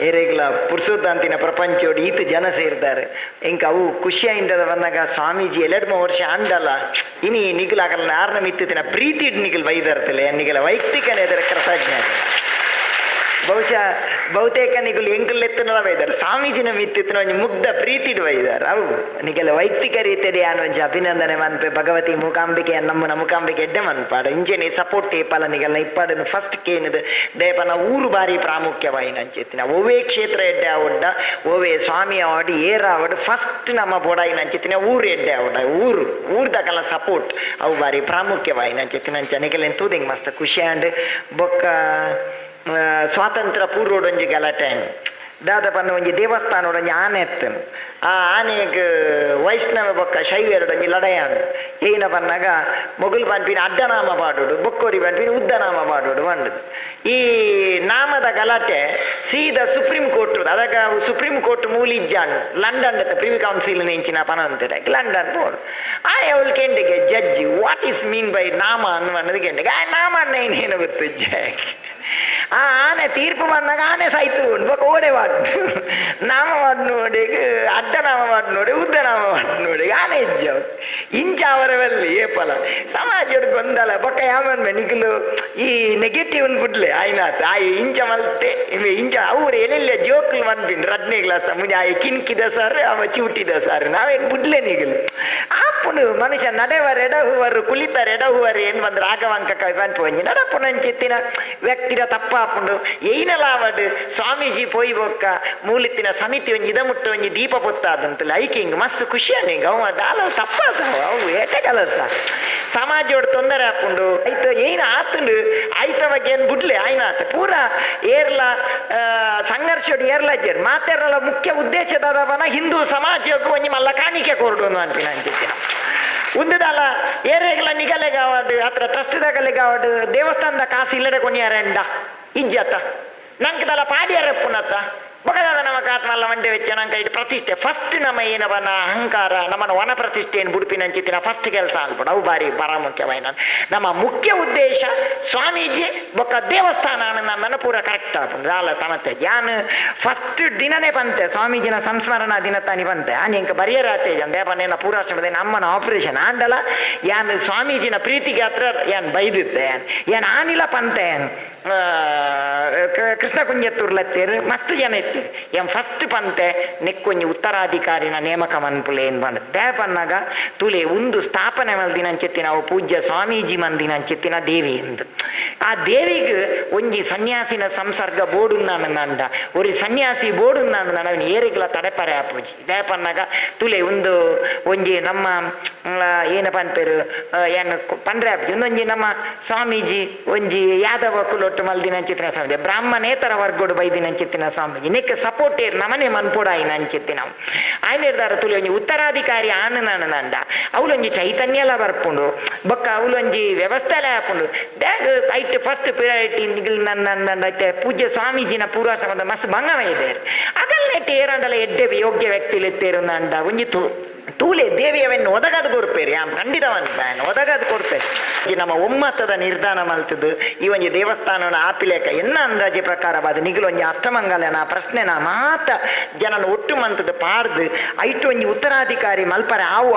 ಏರೆಗ್ಲ ಪುರ್ಸೋದಂತಿನ ಪ್ರಪಂಚೋಡು ಈತ ಜನ ಸೇರ್ತಾರೆ ಇಂಕ ಅವು ಖುಷಿಯಿಂದ ಬಂದಾಗ ಸ್ವಾಮೀಜಿ ಎರಡು ಮೂರು ವರ್ಷ ಅಂಡಲ್ಲ ಇನಿ ನಿಗಲಾಗಲ್ಲ ಆರ್ನ ಮಿತ್ತಿನ ಪ್ರೀತಿ ನಿಗಲ್ ಬೈದರ್ತಲೆ ನಿಗಲ ವೈಯಕ್ತಿಕ ನೆದರ ಕೃತಜ್ಞ ಬಹುಶಃ ಬಹುತೇಕ ನಿಗುಲು ಎಂಕಲ್ ಎತ್ತನಲ ಬೈದಾರೆ ಸ್ವಾಮೀಜಿನ ಮಿತ್ತಿನ ಒಂಜಿ ಮುಗ್ಧ ಪ್ರೀತಿಡ್ ಬೈದಾರೆ ಅವು ನಿಗೆಲ್ಲ ವೈಯಕ್ತಿಕ ರೀತಿಯಲ್ಲಿ ಯಾನು ಒಂಜಿ ಅಭಿನಂದನೆ, ಮನ್ಪೆ, ಭಗವತಿ ಮೂಕಾಂಬಿಕೆ ನಮ್ಮನ ಮೂಕಾಂಬಿಕೆ ಎಡ್ಡೆ ಮನ್ಪಾಡ. ಇಂಚೆನೆ ಸಪೋರ್ಟ್ ಏಪಲ ನಿಗೆಲ್ಲ ಇಪ್ಪಾಡನ್ನು ಫಸ್ಟ್ ಕೇನಿದು ದೇಪನ ಊರು ಬಾರಿ ಪ್ರಾಮುಖ್ಯವಾಯಿನ ಅಂಚೆತ್ತಿನ ಓವೇ ಕ್ಷೇತ್ರ ಎಡ್ಡೆ ಆವಡ್ಡ ಓವೇ ಸ್ವಾಮಿ ಆವಡ್ ಏರ ಆವಡ್ ಫಸ್ಟ್ ನಮ್ಮ ಬೋಡಾಯಿನ ಅಂಚೆತ್ತಿನ ಊರು ಎಡ್ಡೆ ಆವಡ ಊರು ಊರ್ದಕಲ್ಲ ಸಪೋರ್ಟ್ ಅವು ಬಾರಿ ಪ್ರಾಮುಖ್ಯವಾಯಿನ ಅಂಚೆತ್ತಿನ ಅಂಚ ನಿಗೆಲ್ಲ ಮಸ್ತ್ ಖುಷಿ ಆಂಡ್ ಬೊಕ್ಕ ಸ್ವಾತಂತ್ರ್ಯ ಪೂರ್ವಡೊಂಜಿ ಗಲಾಟೆ. ದಾದ ದಾದಪನ್ನ ಒಂಜಿ ದೇವಸ್ಥಾನಡೊಂಜಿ ಆನೆ ಎತ್ತನು ಆ ಆನೆಗ್ ವೈಷ್ಣವ ಬೊಕ್ಕ ಶೈವ್ಯರಡೊಂಜಿ ಲಡಯಾನು ಏನ ಬನ್ನಾಗ ಮೊಗುಲ್ ಪನ್ಪಿನ ಅಡ್ಡನಾಮ ಪಾಡೋಡು ಬೊಕ್ಕೋರಿ ಪನ್ಪಿನ ಉದ್ದನಾಮ ಪಾಡೋಡು ಬಂಡದು ಈ ನಾಮದ ಗಲಾಟೆ ಸೀದಾ ಸುಪ್ರೀಂ ಕೋರ್ಟ್ ಅದಕ್ಕ ಸುಪ್ರೀಂ ಕೋರ್ಟ್ ಮೂಲಿಜ್ಜಾನ್ ಲಂಡನ್ ಪ್ರಿವಿ ಕೌನ್ಸಿಲ್ ನೆಂಚಿನ ಪನ ಅಂತಿದೆ ಲಂಡನ್ ಪೋಡು ಆ ಅವಳು ಕೆಂಡಿಗೆ ಜಡ್ಜಿ ವಾಟ್ ಈಸ್ ಮೀನ್ ಬೈ ನಾಮ? ಅನ್ನುವನ್ನದು ಕೆಂಡಿಗೆ, ಆ ನಾಮ ಏನೇನು ಗೊತ್ತು ಜಗ್ ಆ ಬಂದಾಗ ಆನೆ ಸಾಯ್ತು ಬೊಕ್ಕ ಓಡೆ ಮಾಡು. ನಾಮ ಮಾಡಿ ನೋಡಿ, ಅಡ್ಡ ನಾಮ ಮಾಡಿ ನೋಡಿ, ಉದ್ದ ನಾಮ ಮಾಡಿ ನೋಡಿ, ಆನೆ ಇಜ್ಜ ಇಂಚ ಅವರವಲ್ಲಿ ಏಪಲ ಸಮಾಜದ ಗೊಂದಲ, ಬೊಕ್ಕ ಯಾಮನ್ಮೆ ನಿಗಲು ಈ ನೆಗೆಟಿವ್ ಬಿಡ್ಲೆ, ಆಯ್ನಾತ್. ಆ ಇಂಚ ಮಲ್ತೆ ಇಂಚ, ಅವ್ರು ಎಲ್ಲೆಲ್ಲ ಜೋಕ್ಲು ಬಂದ್ಬಿನ್ ರಡ್ನೇ ಕ್ಲಾಸ್ ಮುಂಜೆ ಆ ಕಿನ್ಕಿದ ಸರ್ ಅವ ಚಿವುಟಿದ ಸರ್ ನಾವೇ ಬಿಡ್ಲೆ ನಿಗಲು ಆಪುನು ಮನುಷ್ಯ ನಡೆವರ್ ಕುಳಿತರೆಡಹುವರು ಏನು ಬಂದು ಆಗವಂಕ ಬಂತು ಒಂಜಿ ನಡಪುನಂಚಿತ್ತಿನ ವ್ಯಕ್ತಿರ ತಪ್ಪಾಪುಂಡು. ಲಾವಡ್ ಸ್ವಾಮೀಜಿ ಪೋಯಿ ಬೊಕ್ಕ ಮೂಲಿತ್ತಿನ ಸಮಿತಿ ಒಂಜಿ ಇದ ಮುಟ್ಟ ಒಂಜಿ ದೀಪ ಪೊತ್ತಾದಂತಲ್ಲ ಐಕಿಂಗ್ ಮಸ್ತ್ ಖುಷಿ ಅನ್ನಿಂಗ್. ಅವ ದಾಲ ತಪ್ಪಾದವ ಅವು ಏಟ ಕಲಸ ಸಮಾಜೋಡ್ ತೊಂದರೆ ಹಾಕೊಂಡು ಐತ ಏನ್ ಆತುಂಡು? ಆಯ್ತ ಬಗ್ಗೆ ಏನ್ ಬಿಡ್ಲೆ? ಆಯ್ನಾತ ಪೂರ ಏರ್ಲ ಸಂಘರ್ಷ ಏರ್ಲ ಏರ್ಲಜ್ಜರ್ ಮಾತಾಡಲ ಮುಖ್ಯ ಉದ್ದೇಶದಾದವನ ಹಿಂದೂ ಸಮಾಜಕ್ಕೂ ಒಂಜಿ ಮಲ್ಲ ಕಾಣಿಕೆ ಕೊರಡು ಅನ್ಪಿನ ಅಂಚಿತ್ತಿನ ಉಂದದಲ್ಲ ಏರೆಗ್ಲ ನಿಗಲೆ ಕಾವಡು ಹತ್ರ ಟ್ರಸ್ಟ್ ದಗಲೆ ಕಾವಡು ದೇವಸ್ಥಾನದ ಕಾಸು ಇಲ್ಲಡೆ ಕೊನಿಯಾರೆಂಡ ಇಜ್ಜತ್ತ ನಂಗೆ ಪಾಡಿಯಾರ ಬೊಕದಾದ ನಮ್ಮ ಕಾತ್ಮಲ್ಲ ಮಂಡ್ಯ ವೆಚ್ಚ ನಂಗೆ ಇದು ಪ್ರತಿಷ್ಠೆ. ಫಸ್ಟ್ ನಮ್ಮ ಏನವನ ಅಹಂಕಾರ, ನಮ್ಮನ್ನು ವನ ಪ್ರತಿಷ್ಠೆಯನ್ನು ಬುಡುಪಿನ ಅಂಚಿತ್ತಿನ ಫಸ್ಟ್ ಕೆಲಸ ಅನ್ಬಿಡು ಅವು ಬಾರಿ ಪರಾಮುಖ್ಯವಾಯಿನ ನಮ್ಮ ಮುಖ್ಯ ಉದ್ದೇಶ ಸ್ವಾಮೀಜಿ, ಬೊಕ್ಕ ದೇವಸ್ಥಾನ ನನ್ನನ್ನು ಪೂರ ಕರೆಕ್ಟ್ ಆಗ್ತದೆ ಅಲ್ಲ ತಮತೆ ಯಾನ್ ಫಸ್ಟ್ ದಿನನೇ ಬಂತೆ, ಸ್ವಾಮೀಜಿನ ಸಂಸ್ಮರಣ ದಿನ ತಾನಿ ಬಂತೆ. ಆ ನಿಂಗೆ ಬರೆಯರಾತೆ ದೇವನೇನ ಪೂರಾಶ್ರಮದ ನಮ್ಮನ ಆಪರೇಷನ್ ಆಂಡಲ. ಯಾನ್ ಸ್ವಾಮೀಜಿನ ಪ್ರೀತಿಗೆ ಹತ್ರ ಯಾನ್ ಬೈದಿದ್ದೆ ಯಾನ್. ಆನಿಲ್ಲ ಆನಿಲ ಪಂತೆ ಕೃಷ್ಣ ಕುಂಜತ್ತೂರ್ಲತ್ತೇರು, ಮಸ್ತ್ ಜನ ಇತ್ತು. ಎಂ ಫಸ್ಟ್ ಪಂತೆ, ನೆಕ್ಕೊಂಜಿ ಉತ್ತರಾಧಿಕಾರಿನ ನೇಮಕ ಮನ್ಪುಲೆ ಏನ್ ದೇ ಪನ್ನಾಗ ತುಲೆ ಒಂದು ಸ್ಥಾಪನೆ ಮಲ್ದಿನಂಚೆತ್ತಿನ ಅವು ಪೂಜ್ಯ ಸ್ವಾಮೀಜಿ ಮಂದಿನಂಚೆತ್ತಿನ ದೇವಿ ಎಂದು ಆ ದೇವಿಗ್ ಒಂಜಿ ಸನ್ಯಾಸಿನ ಸಂಸರ್ಗ ಬೋಡುಂದಾನ ನಂಡ ಒರಿ ಸನ್ಯಾಸಿ ಬೋಡುಂದಾನ ಅವನು ಏರಿಗ್ಲ ತಡೆಪರೆ ಆಪುಜಿ ಪನ್ನಾಗ ತುಲೆ ಒಂದು ಒಂಜಿ ನಮ್ಮ ಏನಪ್ಪ ಅಂತೇರು ಏನು ಪಂಡ್ರೆ ಆಪುಜಿ ಒಂದೊಂಜಿ ನಮ್ಮ ಸ್ವಾಮೀಜಿ, ಒಂಜಿ ಯಾದವ ಕುಲೊಟ್ಟು ಮಲ್ದಿನ ಅಂಚಿತ್ತಿನ ಸ್ವಾಮಿ ಬ್ರಾಹ್ಮಣೇತರ ವರ್ಗೋಡು ಬೈದಿನ ಅಂಚಿತ್ತಿನ ಸ್ವಾಮಿ ನೆಕ್ ಸಪೋರ್ಟ್ ಏರ್ ನಮನೆ ಮನ್ಪುಡ ಆಯ್ನ ಅಂಚಿತ್ತಿ ನಾವು ಆಯ್ನ ಇರ್ದಾರ ತುಲಿ ಒಂಜಿ ಉತ್ತರಾಧಿಕಾರಿ ಆನ ನಾನು ನಂಡ. ಅವಳೊಂಜಿ ಚೈತನ್ಯಲ ಬರ್ಪುಂಡು. ಬೊಕ್ಕ ಅವಳೊಂಜಿ ವ್ಯವಸ್ಥೆಲ ಹಾಪುಂಡು. ದ್ಯಾಗ್ ಐಟ್ ಫಸ್ಟ್ ಪ್ರಿಯಾರಿಟಿ ನನ್ನ ಪೂಜ್ಯ ಸ್ವಾಮೀಜಿನ ಪೂರ್ವಾಶ್ರಮದ ಮಸ್ತ್ ಭಂಗಮ ಇದೆ. ಅಗಲ್ ನೆಟ್ ಏರಂಡಲ ಎಡ್ಡೆ ಯೋಗ್ಯ ವ್ಯಕ್ತಿಲಿತ್ತೇರು ನಂಡ. ಒಂಜಿ ತು ತೂಲೆ ದೇವಿಯವನ್ನು ಒದಗದು ಕೊರ್ಪೇರಿ ಆಮ್ ಖಂಡಿತವಂತ ಒದಗದು ಕೊರ್ಪೇರಿ ನಮ್ಮ ಒಮ್ಮತದ ನಿರ್ಧಾರ ಮಲ್ತದ್ದು ಈ ಒಂಜಿ ದೇವಸ್ಥಾನನ ಆಪಿಲೇಕ ಎನ್ನ ಅಂದಾಜಿ ಪ್ರಕಾರವಾದ ನಿಗಲೊಂಜಿ ಅಷ್ಟಮಂಗಲನ ಪ್ರಶ್ನೆನ ಮಾತ ಜನನ ಒಟ್ಟು ಮಂತದ ಪಾಡ್ದು, ಐಟು ಒಂಜಿ ಉತ್ತರಾಧಿಕಾರಿ ಮಲ್ಪರ ಆವ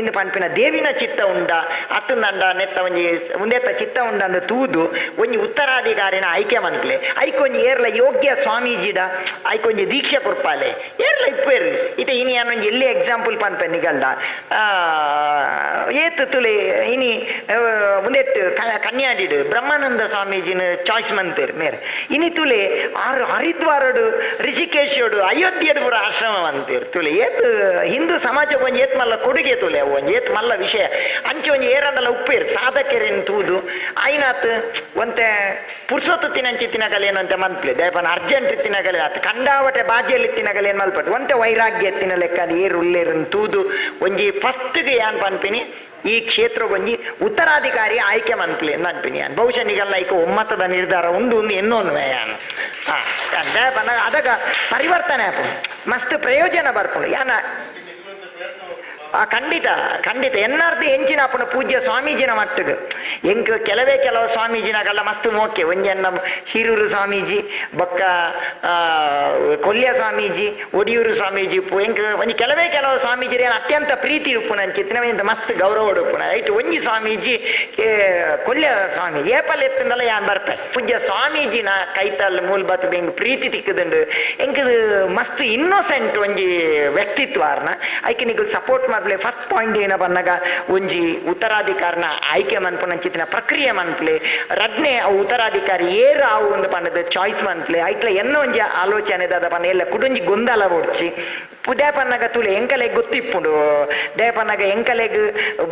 ಇಂದು ಪಂಪಿನ ದೇವಿನ ಚಿತ್ತ ಉಂಡ ಅತ್ತಂದಂಡ ನೆತ್ತ ಒಂಜಿ ಮುಂದೆತ್ತ ಚಿತ್ತ ಉಂಡ ಅಂದ ತೂದು, ಒಂಜಿ ಉತ್ತರಾಧಿಕಾರಿನ ಆಯ್ಕೆ ಮನ್ಪ್ಲೆ. ಐಕೊಂಜಿ ಏರ್ಲ ಯೋಗ್ಯ ಸ್ವಾಮೀಜಿಡ ಐಕೊಂಜಿ ದೀಕ್ಷೆ ಕೊರ್ಪಾಲೆ ಏರ್ಲ ಇಪ್ಪೇರು ಇತ ಇನಿ ಅನ್ನೊಂಜಿ ಎಲ್ಲಿ ಎಕ್ಸಾಂಪಲ್ ಪನ್ಪೆ? ನಿಗಲ್ಡ ಆ, ಏತ್ ತುಲೆ ಕ- ಕನ್ಯಾಡಿಡು ಬ್ರಹ್ಮಾನಂದ ಸ್ವಾಮೀಜಿನ ಚಾಯ್ಸ್ ಮಂತೇರು ಮೇರೆ. ಇನಿ ತುಲೆ, ಆರು ಹರಿದ್ವಾರಡು ರಿಷಿಕೇಶೋಡು ಅಯೋಧ್ಯೆಡು ಪೂರ ಆಶ್ರಮ ಅಂತೇರು ತುಲೆ. ಏತ್, ಹಿಂದೂ ಸಮಾಜ ಒಂಜಿ ಏತ್ ಮಲ್ಲ ಕೊಡುಗೆ ತುಲೆ ಒಂಜಿ ಏತ್ ಮಲ್ಲ ವಿಷಯ. ಅಂಚೆ ಒಂಜಿ ಏರಂಡಲ ಉಪ್ಪೇರ್ ಸಾಧಕೆರಿನ ತೂದು. ಐನಾತ್ ಒಂತೆ ಪುರ್ಸೊತ್ತು ತಿನಂಚಿ ತಿನ್ನಗಲ ಏನಂತೆ ಮನ್ಪ್ಲೆ ದಯಪನ ಅರ್ಜೆಂಟ್ ತಿನ್ನಗಲ ಆತ, ಕಂಡಾವಟೆ ಬಾಜಿಯಲ್ಲಿ ತಿನ್ನಗಲ ಮಲ್ಪಟ್ಟು ಒಂತೆ ವೈರಾಗ್ಯ ತಿನ್ನ ಲೆಕ್ಕ ಏರು ಉಲ್ಲೇರನ್ ತೂದು. ಒಂಜಿ ಫಸ್ಟ್ಗೆ ಏನ್ ಪನ್ಪಿನಿ? ಈ ಕ್ಷೇತ್ರ ಒಂಜಿ ಉತ್ತರಾಧಿಕಾರಿ ಆಯ್ಕೆ ಮನ್ಪ್ಲೆ ಅಂತ ಅನ್ಪಿನಿ ಯಾನ್ ಬಹುಶಃ ನಿಗಲ್ಲ ಐಕ ಒಮ್ಮತದ ನಿರ್ಧಾರ ಉಂಡು ಒಂದು ಎನ್ನೋನು ಯಾನ್ ದಯಪನ ಅದಗ ಪರಿವರ್ತನೆ ಆಪು. ಮಸ್ತ್ ಪ್ರಯೋಜನ ಬರ್ಪುಂಡು ಯಾನ ಖಂಡಿತ ಖಂಡಿತ. ಎನ್ನರ್ದು ಎಂಚಿನ ಅಪ್ಪನ ಪೂಜ್ಯ ಸ್ವಾಮೀಜಿನ ಮಟ್ಟಿಗೆ. ಎಂಕ್ ಕೆಲವೇ ಕೆಲವು ಸ್ವಾಮೀಜಿನಾಗಲ್ಲ ಮಸ್ತ್ ಮೋಕೆ, ಒಂಜನ್ನ ಶಿರೂರು ಸ್ವಾಮೀಜಿ, ಬೊಕ್ಕ ಕೊಲ್ಯ ಸ್ವಾಮೀಜಿ, ಒಡಿಯೂರು ಸ್ವಾಮೀಜಿ ಉಪ್ಪು, ಎಂಕ್, ಒಂಜಿ ಕೆಲವೇ ಕೆಲವು ಸ್ವಾಮೀಜಿ ಏನು ಅತ್ಯಂತ ಪ್ರೀತಿ ಉಪ್ಪುನ ಅಂಚಿತ್ತಿನ ಮಸ್ತ್ ಗೌರವ ಉಪ್ಪುನ. ಐಟ್ ಒಂಜಿ ಸ್ವಾಮೀಜಿ ಕೊಲ್ಯ ಸ್ವಾಮೀಜಿ, ಏಪಲ್ ಎತ್ತಂದಲ್ಲ ಯಾನ್ ಬರ್ಪೆ? ಪೂಜ್ಯ ಸ್ವಾಮೀಜಿನ ಕೈತಲ್ ಮೂಲ್ ಬತ್ತದ ಹೆಂಗ್ ಪ್ರೀತಿ ತಿಕ್ಕದುಂಡು. ಎಂಕ್ ಮಸ್ತ್ ಇನ್ನೋಸೆಂಟ್ ಒಂಜಿ ವ್ಯಕ್ತಿತ್ವ ಐಕೆ ನಿಗಲ್ ಸಪೋರ್ಟ್ ಮಾಡ್ಲೆ ಫಸ್ಟ್ ಪಾಯಿಂಟ್ ಏನ ಬಂದಾಗ ಒಂಜಿ ಉತ್ತರಾಧಿಕಾರನ ಆಯ್ಕೆ ಮನ್ಪುನ ಅಂಚಿತ್ತಿನ ಪ್ರಕ್ರಿಯೆ ಮನ್ಪ್ಲೆ ರಡ್ನೆ ಅವು ಉತ್ತರಾಧಿಕಾರಿ ಏರು ಅವು ಒಂದು ಪಂಡದ ಚಾಯ್ಸ್ ಮನ್ಪ್ಲೆ ಐಟ್ಲ ಎನ್ನ ಒಂಜಿ ಆಲೋಚನೆ ದಾದ ಪಂಡ ಎಲ್ಲ ಕುಡೊಂಜಿ ಗೊಂದಲ ಓಡ್ಚಿ ಪುದೇಪನ್ನಗ ತುಲೆ ಎಂಕಲೆಗ್ ಗೊತ್ತಿಪ್ಪುಂಡು. ದೇಪನ್ನಗ ಎಂಕಲೆಗ್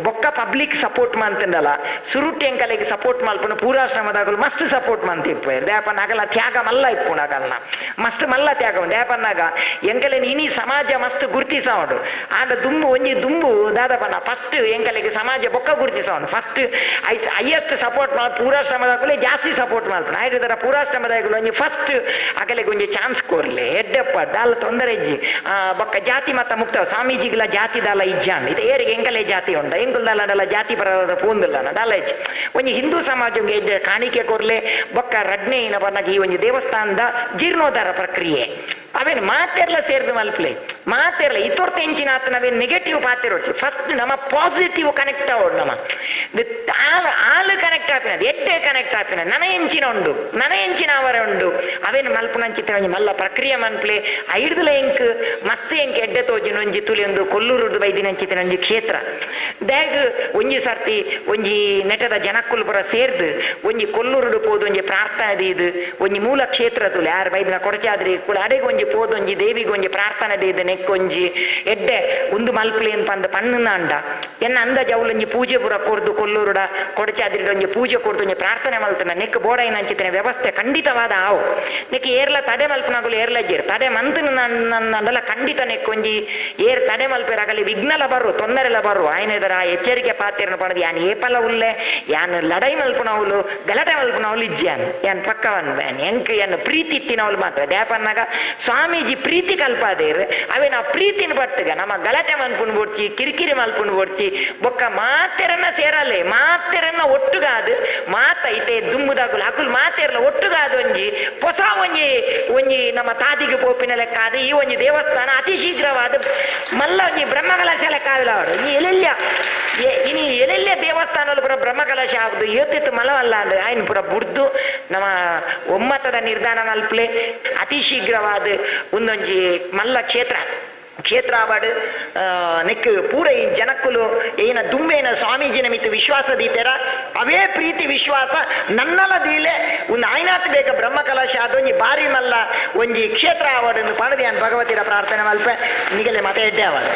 ಬೊಕ್ಕ ಪಬ್ಲಿಕ್ ಸಪೋರ್ಟ್ ಮಂತಂದಲ್ಲ ಸುರುಟ್ಟಿ ಎಂಕಲೆಗ್ ಸಪೋರ್ಟ್ ಮಲ್ಪುನ ಪೂರಾಶ್ರಮದಾಗಲು ಮಸ್ತ್ ಸಪೋರ್ಟ್ ಮಂತಿಪ್ಪು ದೇಪನ್ನ ಅಗಲ ತ್ಯಾಗ ಮಲ್ಲ ಇಪ್ಪುಂಡು ಅಗಲ್ನ ಮಸ್ತ್ ಮಲ್ಲ ತ್ಯಾಗ ದೇಪನ್ನಾಗ ಎಂಕಲೆ ಇನಿ ಸಮಾಜ ಮಸ್ತ್ ಗುರ್ತಿಸೋಡು ಆಂಡ ದುಂಬು, ಒಂಜಿ ದುಂಬು ದಾದಪನ್ನ ಫಸ್ಟ್ ಎಂಕಲೆಗ್ ಸಮಾಜ ಬೊಕ್ಕ ಗುರ್ತಿಸೋನು ಫಸ್ಟ್ ಐಟ್ ಹೈಯೆಸ್ಟ್ ಸಪೋರ್ಟ್ ಮಾಡಿ ಪೂರಾಶ್ರಮದಾಗಲೇ ಜಾಸ್ತಿ ಸಪೋರ್ಟ್ ಮಲ್ಪುನ ಆಯ್ತು ಪೂರಾಶ್ರಮದಾಗಲು ಒಂಜಿ ಫಸ್ಟ್ ಅಕಲೆಗ್ ಒಂಜಿ ಚಾನ್ಸ್ ಕೊರ್ಲೆ ಎಡ್ಡೆಪ್ಪ ದಾಲ ತೊಂದರೆ ಇಜ್ಜಿ. ಬೊಕ್ಕ ಜಾತಿ ಮತ್ತ ಮುಕ್ತ. ಸ್ವಾಮೀಜಿಗಳ ಜಾತಿ ದಾಲ ಇಜ್ಜಾಂಡ್ ಇದು ಏರಿಗೆ ಎಂಕಲೆ ಜಾತಿ ಉಂಡ ಎಂಕುಲ್ ದಾಲ ಜಾತಿ ಪರದ ಪೂಂದಿಲ್ಲ ದಾಲ ಇಜ್ಜಿ. ಒಂಜಿ ಹಿಂದೂ ಸಮಾಜಂಗೆ ಎಡ್ಡೆ ಕಾಣಿಕೆ ಕೊರ್ಲೆ ಬೊಕ್ಕ ರಡ್ನೆ ಇನ ಬರ್ನಾಗ ಈ ಒಂದು ದೇವಸ್ಥಾನದ ಜೀರ್ಣೋದ್ಧಾರ ಪ್ರಕ್ರಿಯೆ. ಅವೇನು ಮಾತೆಲ್ಲ ಸೇರಿದ ಮಲ್ಪಲೆ. ಮಾತೆರ್ಲ ಇತೊರ್ತ ಎಂಚಿನ ಆತ ನಾವೇನು ನೆಗೆಟಿವ್ ಮಾತಿರೋಟಿ ಫಸ್ಟ್ ನಮ್ಮ ಪಾಸಿಟಿವ್ ಕನೆಕ್ಟ್ ಆಗೋಡು ನಮ್ಮ. ವಿತ್ ಆಲ್ ಆಲ್ ಕನೆಕ್ಟ್ ಆಪಿನದು ಎಡ್ಡೆ ಕನೆಕ್ಟ್ ಆಪಿನ. ನನ ಎಂಚಿನ ಉಂಡು, ನನ ಎಂಚಿನ ಅವರ ಉಂಡು. ಅವೇನು ಮಲ್ಪುನ ಅಂಚಿತ ಒಂಜಿ ಮಲ್ಲ ಪ್ರಕ್ರಿಯೆ ಮನ್ಪ್ಲೆ ಐಡ್ದುಲ ಎಂಕ್ ಮಸ್ತ್ ಎಂಕ್ ಎಡ್ಡೆ ತೋಜಿನ ಒಂಜಿ ತುಲಿ ಒಂದು ಕೊಲ್ಲೂರುಡು ಬೈದಿನ ಅಂಚಿತಿನ ಒಂಜಿ ಕ್ಷೇತ್ರ. ದ್ಯಾಗ್ ಒಂಜಿ ಸರ್ತಿ, ಒಂಜಿ ನೆಟದ ಜನಕ್ಕುಲು ಪುರ ಸೇರ್ದು, ಒಂಜಿ ಕೊಲ್ಲೂರುಡು ಪೋದು ಒಂಜಿ ಪ್ರಾರ್ಥನೆ ದೀದು, ಒಂಜಿ ಮೂಲ ಕ್ಷೇತ್ರ ತುಲೆ. ಯಾರು ಬೈದಿನ ಕೊಡಚಾದ್ರಿ ಕುಳ ಅಡೆಗೆ ಒಂಜಿ ಪೋದು ಒಂಜಿ ದೇವಿಗೆ ಒಂಜಿ ಪ್ರಾರ್ಥನೆ ದೀದು ನೆಕ್ಕೊಂಜಿ ಎಡ್ಡೆ ಒಂದು ಮಲ್ಪಲೆ ಅಂತ ಪಂದ ಪಣ್ಣನ ಅಂಡ. ಎನ್ನ ಅಂದ ಜೌಲೊಂಜಿ ಪೂಜೆ ಪೂರ ಕೊರ್ದು ಕೊಲ್ಲೂರುಡ ಕೊಡಚಾದ್ರಿ ಒಂಜಿ ಪೂಜೆ ಕೊರ್ದು ಒಂಜಿ ಪ್ರಾರ್ಥನೆ ಮಲ್ತನ. ನೆಕ್ ಬೋಡೈನ ಅಂಚಿತ್ತಿನ ವ್ಯವಸ್ಥೆ ಖಂಡಿತವಾದ ಆವು. ನೆಕ್ ಏರ್ಲ ತಡೆ ಮಲ್ಪನಾಗಲು ಏರ್ಲ ಜೇರ್ ತಡೆ ಮಂತನ ನಂದಲ್ಲ ಖಂಡಿತ ನೆಕ್ಕೊಂಜಿ ಏರ್ ತಡೆ ಮಲ್ಪೆರಾಗಲಿ ವಿಘ್ನಲ ಬರು ತೊಂದರೆಲ ಬರು ಆ ಎಚ್ಚರಿಕೆ ಪಾತ್ರೆನ ಪಡೆದು ಯಾನ್ ಏಪಲ ಉಲ್ಲೆ, ಯಾನ್ ಲಡೈ ಮಲ್ಪನವಲು ಗಲಾಟೆ ಮಲ್ಪನವಲು ಇಜ್ಜಾನ್. ಯಾನ್ ಪಕ್ಕವನ್ ಬ್ಯಾನ್ ಎಂಕ್, ಯಾನ್ ಪ್ರೀತಿ ಇತ್ತಿನವಳು ಮಾತ್ರ. ದ್ಯಾಪನ್ನಾಗ ಸ್ವಾಮೀಜಿ ಪ್ರೀತಿ ಕಲ್ಪಾದೇರ್. ಅವೇ ನಾವು ಪ್ರೀತಿನ ಪಟ್ಟಗ ನಮ್ಮ ಗಲಾಟೆ ಮನ್ಪುಣ್ ಬೋಡ್ಚಿ ಕಿರಿಕಿರಿ ಮಲ್ಪುನ್ ಬೋಡ್ಚಿ ಬೊಕ್ಕ ಮಾತೆರನ್ನ ಸೇರಲ್ಲೇ, ಮಾತೆರನ್ನ ಒಟ್ಟುಗಾದು ಮಾತ ಐತೆ ದುಮ್ಮುದಾಗುಲು ಹಕುಲ್ ಮಾತೆರ್ಲ ಒಟ್ಟುಗಾದು ಒಂಜಿ ಹೊಸ ಒಂಜಿ ಒಂಜಿ ನಮ್ಮ ತಾದಿಗೆ ಪೋಪಿನ ಲೆಕ್ಕ ಆದ, ಈ ಒಂಜಿ ದೇವಸ್ಥಾನ ಅತಿ ಶೀಘ್ರವಾದ, ಮಲ್ಲ ಒಂಜಿ ಬ್ರಹ್ಮಕಲಶ ಲೆಕ್ಕ ಆವಿಲಾಡು ಈ ಎಲ್ಲೆಲ್ಲ ಇನಿ ಎಲ್ಲೆಲ್ಲ ದೇವಸ್ಥಾನಗಳು ಪುರ ಬ್ರಹ್ಮಕಲಶ ಆಗುದು ಇವತ್ತಿತ್ತು ಮಲವಲ್ಲ ಅಂದ್ರೆ ಆಯ್ನ ಪುರ ಬುಡ್ದು, ನಮ್ಮ ಒಮ್ಮತದ ನಿರ್ಧಾರ ನಲ್ಪಲೆ ಅತಿ ಶೀಘ್ರವಾದ ಒಂದೊಂಜಿ ಮಲ್ಲ ಕ್ಷೇತ್ರ. ಕ್ಷೇತ್ರ ಆವಾಡ್ ನೆಕ್ ಪೂರ ಜನಕ್ಕುಲು ಏನ ದುಂಬೇನ ಸ್ವಾಮೀಜಿನ ಮಿತ್ತು ವಿಶ್ವಾಸ ದೀತೆರ ಅವೇ ಪ್ರೀತಿ ವಿಶ್ವಾಸ, ನನ್ನಲ ದೀಲೆ ಒಂದು ಆಯ್ನಾತ್ ಬೇಗ ಬ್ರಹ್ಮ ಕಲಶ ಅದೊಂಜಿ ಬಾರಿ ಮಲ್ಲ, ಒಂಜಿ ಕ್ಷೇತ್ರ ಅವಾರ್ಡ್ ಪಣದಿ ಅಂತ ಭಗವತಿರ ಪ್ರಾರ್ಥನೆ ಮಲ್ಪೆ ನಿಗಲೆ ಮತ ಎಡ್ಡೆ ಆವಾಡ್